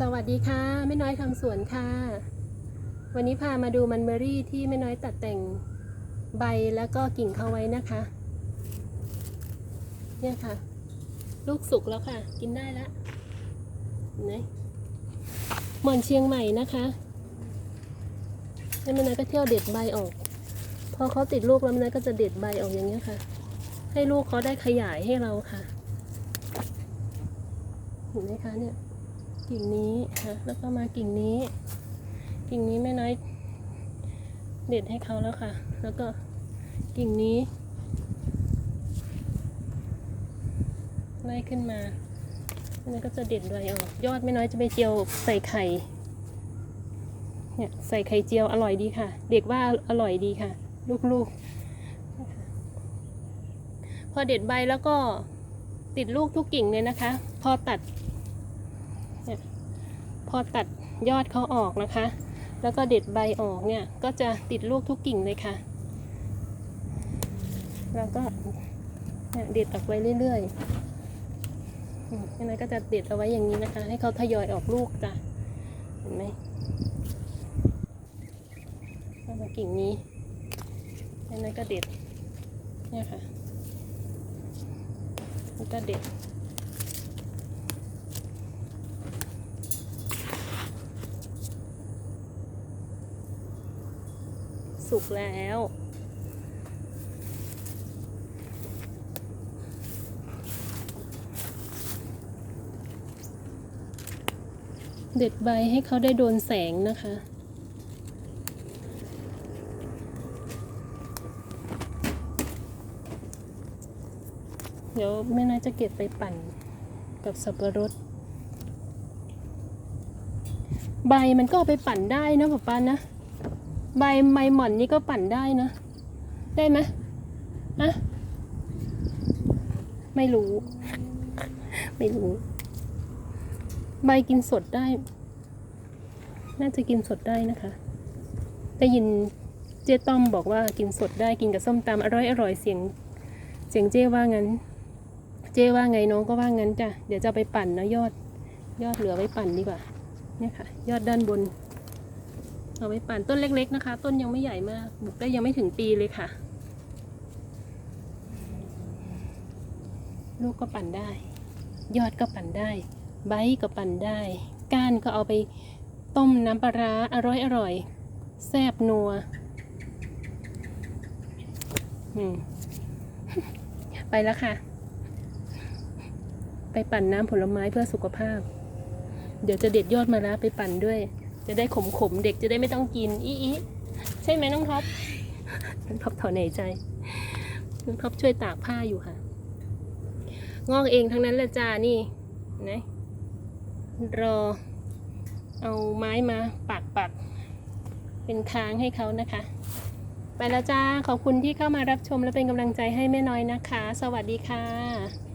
สวัสดีค่ะแม่น้อยทำสวนค่ะ วันนี้พามาดูมันเบอรี่ที่แม่น้อยตัดแต่งใบแล้วก็กิ่งเขาไว้นะคะ เนี่ยค่ะ ลูกสุกแล้วค่ะ กินได้แล้วเห็นไหมอนเชียงใหม่นะคะแล้วแม่น้อยก็เที่ยวเด็ดใบออก พอเขาติดลูกแล้วแม่น้อยก็จะเด็ดใบออกอย่างเงี้ยค่ะ ให้ลูกเขาได้ขยายให้เราค่ะ เห็นไหมคะเนี่ย กิ่งนี้ค่ะแล้วก็มากิ่งนี้ กิ่งนี้แม่น้อย เด็ดให้เขาแล้วค่ะ แล้วก็กิ่งนี้ไล่ขึ้นมาแม่น้อยก็จะเด็ดใบออก ยอดแม่น้อยจะไปเจียวใส่ไข่เนี่ยใส่ไข่เจียวอร่อยดีค่ะ เด็กว่าอร่อยดีค่ะ ลูกๆ พอเด็ดใบแล้วก็ติดลูกทุกกิ่งเลยนะคะ พอตัด พอตัดยอดเขาออกนะคะ แล้วก็เด็ดใบออกเนี่ยก็จะติดลูกทุกกิ่งเลยค่ะ แล้วก็เนี่ยเด็ดออกไว้เรื่อยๆอันนั้นก็จะเด็ดเอาไว้อย่างนี้นะคะ ให้เขาทยอยออกลูกจ้ะเห็นไหมมากิ่งนี้อันนั้นก็เด็ดเนี่ยค่ะแล้วก็เด็ด สุกแล้ว เด็ดใบให้เขาได้โดนแสงนะคะเดี๋ยวแม่น้อยจะเก็บไปปั่นกับสับปะรด ใบมันก็ไปปั่นได้นะป๊าป้านะ ใบไมหม่อนนี่ก็ปั่นได้นะ ได้ไหมอะไม่รู้ ไม่รู้ ใบกินสดได้ น่าจะกินสดได้นะคะ ได้ยินเจ๊ต้อมบอกว่ากินสดได้กินกับส้มตำอร่อยอร่อยเสียง เสียงเจ๊ว่างั้น เจ๊ว่าไงน้องก็ว่างั้นจ้ะ เดี๋ยวจะไปปั่นนะยอด ยอดเหลือไว้ปั่นดีกว่า เนี่ยค่ะ ยอดด้านบน เอาไว้ปั่นต้นเล็ก ๆ นะคะ ต้นยังไม่ใหญ่มากบุกได้ยังไม่ถึงปีเลยค่ะ ลูกก็ปั่นได้ ยอดก็ปั่นได้ ใบก็ปั่นได้ ก้านก็เอาไปต้มน้ำปลาร้าอร่อยอร่อยแซ่บนัวไปแล้วค่ะ ไปปั่นน้ำผลไม้เพื่อสุขภาพ เดี๋ยวจะเด็ดยอดมะระไปปั่นด้วย จะได้ขมขมเด็กจะได้ไม่ต้องกินอีอีใช่ไหมน้องท็อปน้องท็อปถอนหายใจน้องท็อปช่วยตากผ้าอยู่ค่ะ งอกเองทั้งนั้นแหละจ้านี่นะรอ เอาไม้มาปักปักเป็นคางให้เขานะคะ ไปแล้วจ้าขอบคุณที่เข้ามารับชมและเป็นกำลังใจให้แม่น้อยนะคะ สวัสดีค่ะ